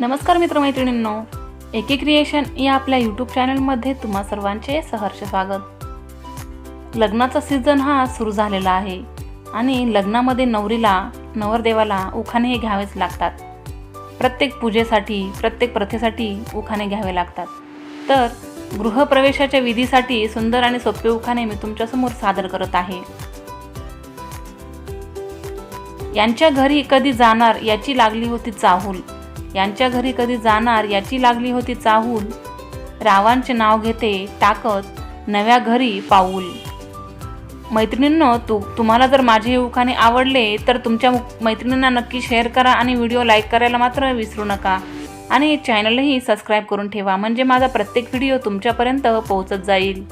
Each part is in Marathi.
नमस्कार मित्रमैत्रिणींनो. एके क्रिएशन या आपल्या यूट्यूब चॅनलमध्ये तुम्हा सर्वांचे सहर्ष स्वागत. लग्नाचा सीझन हा सुरू झालेला आहे आणि लग्नामध्ये नवरीला नवरदेवाला उखाणे हे घ्यावेच लागतात. प्रत्येक पूजेसाठी प्रत्येक प्रथेसाठी उखाणे घ्यावे लागतात. तर गृहप्रवेशाच्या विधीसाठी सुंदर आणि सोपे उखाणे मी तुमच्यासमोर सादर करत आहे. यांच्या घरी कधी जाणार याची लागली होती चाहूल. यांच्या घरी कधी जाणार याची लागली होती चाहूल. रावांचे नाव घेते टाकत नव्या घरी पाऊल. मैत्रिणींनो तू तुम्हाला जर माझे हे उखाणे आवडले तर तुमच्या मैत्रिणींना नक्की शेअर करा आणि व्हिडिओ लाईक करायला मात्र विसरू नका. आणि चॅनलही सबस्क्राईब करून ठेवा म्हणजे माझा प्रत्येक व्हिडिओ तुमच्यापर्यंत पोहोचत जाईल.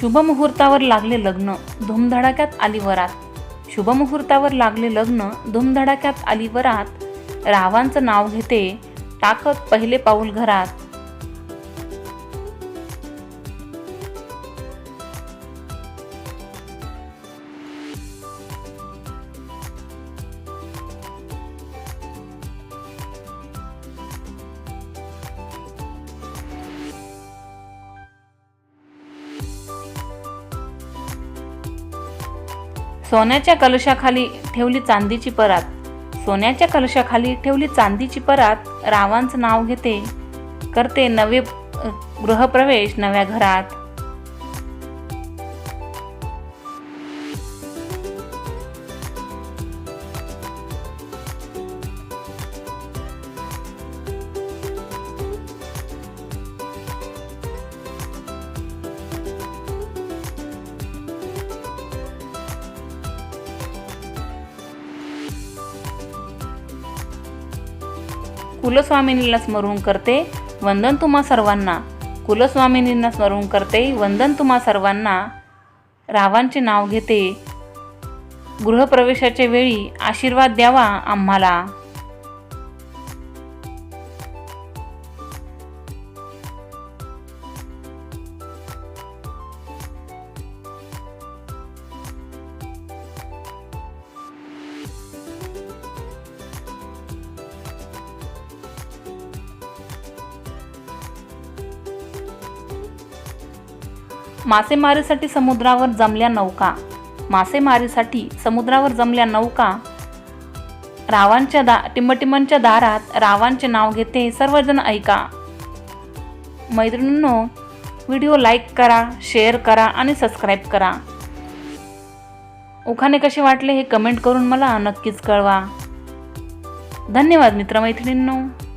शुभमुहूर्तावर लागले लग्न धुमधडाक्यात आली वरात. शुभमुहूर्तावर लागले लग्न धुमधडाक्यात आली वरात. रावांचं नाव घेते टाकत पहिले पाऊल घरात. सोन्याच्या कलशाखाली ठेवली चांदीची परात. सोन्याच्या कलशाखाली ठेवली चांदीची परात. रावांचं नाव घेते. करते नवे गृहप्रवेश नव्या घरात. कुलस्वामिनीला स्मरून करते. वंदन तुम्हा सर्वांना. कुलस्वामिनींना स्मरून करते. वंदन तुम्हा सर्वांना. रावांचे नाव घेते. गृहप्रवेशाच्या वेळी आशीर्वाद द्यावा आम्हाला. मासेमारीसाठी समुद्रावर जमल्या नौका. मासेमारीसाठी समुद्रावर जमल्या नौका. रावांच्या दा टिंबटिंबांच्या दारात रावांचे नाव घेते सर्वजण ऐका. मैत्रिणींनो व्हिडिओ लाईक करा शेअर करा आणि सबस्क्राईब करा. उखाणे कसे वाटले हे कमेंट करून मला नक्कीच कळवा. धन्यवाद मित्रमैत्रिणींनो.